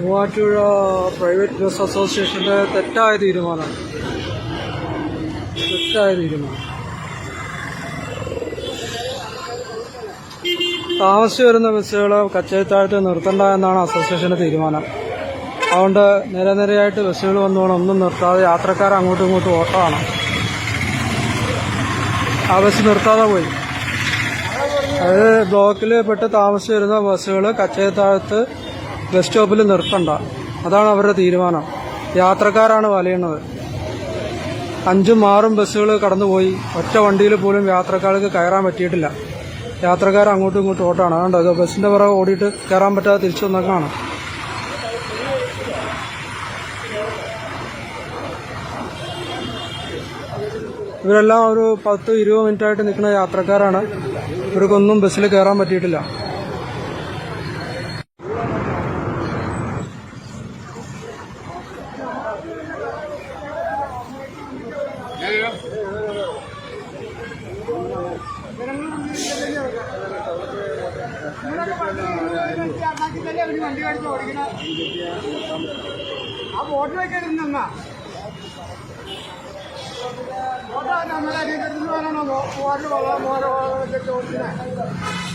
Muvattupuzha private bus അസോസിയേഷന്റെ തെറ്റായ തീരുമാനമാണ് തെറ്റായ തീരുമാനം. താമസിച്ചു വരുന്ന ബസ്സുകൾ കച്ചേത്താഴത്ത് നിർത്തണ്ട എന്നാണ് അസോസിയേഷന്റെ തീരുമാനം. അതുകൊണ്ട് നിരനിരയായിട്ട് ബസ്സുകൾ വന്നുകൊണ്ട് ഒന്നും നിർത്താതെ യാത്രക്കാർ അങ്ങോട്ടും ഇങ്ങോട്ടും ഓട്ടമാണ് ആ ബസ് നിർത്താതെ പോയി. അത് ബ്ലോക്കിൽ പെട്ട് താമസിച്ച് വരുന്ന ബസ്സുകൾ കച്ചേത്താഴത്ത് ബസ് സ്റ്റോപ്പിൽ നിർത്തണ്ട. അതാണ് അവരുടെ തീരുമാനം. യാത്രക്കാരാണ് വലയുന്നത്. അഞ്ചും ആറും ബസ്സുകൾ കടന്നുപോയി. ഒറ്റ വണ്ടിയിൽ പോലും യാത്രക്കാർക്ക് കയറാൻ പറ്റിയിട്ടില്ല. യാത്രക്കാർ അങ്ങോട്ടും ഇങ്ങോട്ടും ഓട്ടാണ്. അതുകൊണ്ട് ബസ്സിന്റെ പുറകെ ഓടിയിട്ട് കയറാൻ പറ്റാതെ തിരിച്ചു വന്നേക്കാണ്. ഇവരെല്ലാം ഒരു പത്ത് ഇരുപത് മിനിറ്റ് ആയിട്ട് നിൽക്കുന്ന യാത്രക്കാരാണ്. ഇവർക്കൊന്നും ബസ്സിൽ കയറാൻ പറ്റിയിട്ടില്ല. ആ ബോട്ടിലൊക്കെ അടിയിൽ ನಮ್ಮಲ್ಲಿ ಮೂವರು ಮೂವರು ಮೂವರು ಜೊತೆ ಹೋಗ್ತೀನಿ